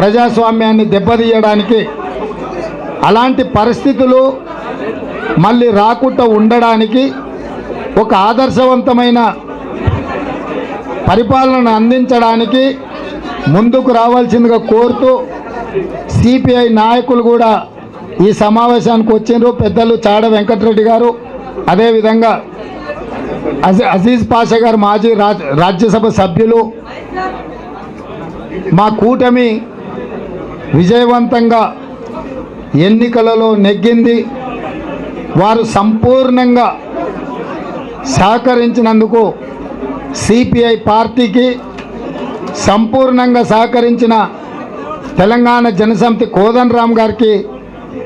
ప్రజాస్వామ్యాన్ని దెబ్బతీయడానికి అలాంటి పరిస్థితులు మళ్ళీ రాకుండా ఉండడానికి ఒక ఆదర్శవంతమైన పరిపాలనను అందించడానికి ముందుకు రావాల్సిందిగా కోరుతూ సిపిఐ నాయకులు కూడా ఈ సమావేశానికి వచ్చిండ్రు. పెద్దలు చాడ వెంకటరెడ్డి గారు అదేవిధంగా అజీ అజీజ్ పాషా గారు మాజీ రాజ్ రాజ్యసభ సభ్యులు మా కూటమి విజయవంతంగా ఎన్నికలలో నెగ్గింది. వారు సంపూర్ణంగా సహకరించినందుకు సిపిఐ పార్టీకి సంపూర్ణంగా సహకరించిన తెలంగాణ జనసమితి కోదన్ రామ్ గారికి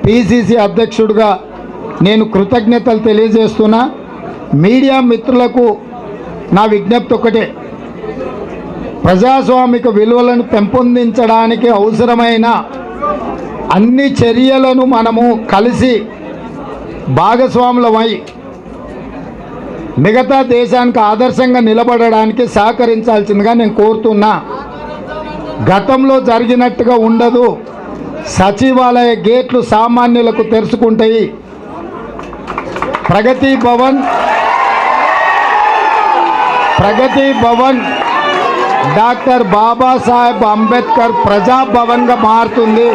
పిసిసి అధ్యక్షుడిగా నేను కృతజ్ఞతలు తెలియజేస్తున్నా. మీడియా మిత్రులకు నా విజ్ఞప్తి ఒకటే ప్రజాస్వామిక విలువలను పెంపొందించడానికి అవసరమైన అన్ని చర్యలను మనము కలిసి భాగస్వాములమై మిగతా దేశానికి ఆదర్శంగా నిలబడడానికి సహకరించాల్సిందిగా నేను కోరుతున్నా. గతంలో జరిగినట్టుగా ఉండదు. సచివాలయ గేట్లు సామాన్యులకు తెరుచుకుంటాయి. ప్రగతి భవన్ ప్రగతి భవన్ డాక్టర్ బాబాసాహెబ్ అంబేద్కర్ ప్రజాభవన్గా మారుతుంది.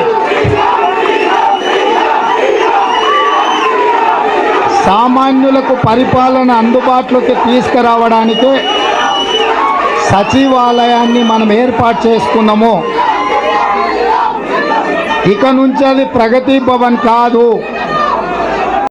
సామాన్యులకు పరిపాలన అందుబాటులోకి తీసుకురావడానికి సచివాలయాన్ని మనం ఏర్పాటు చేసుకున్నాము. ఇక నుంచి అది ప్రగతి భవన్ కాదు.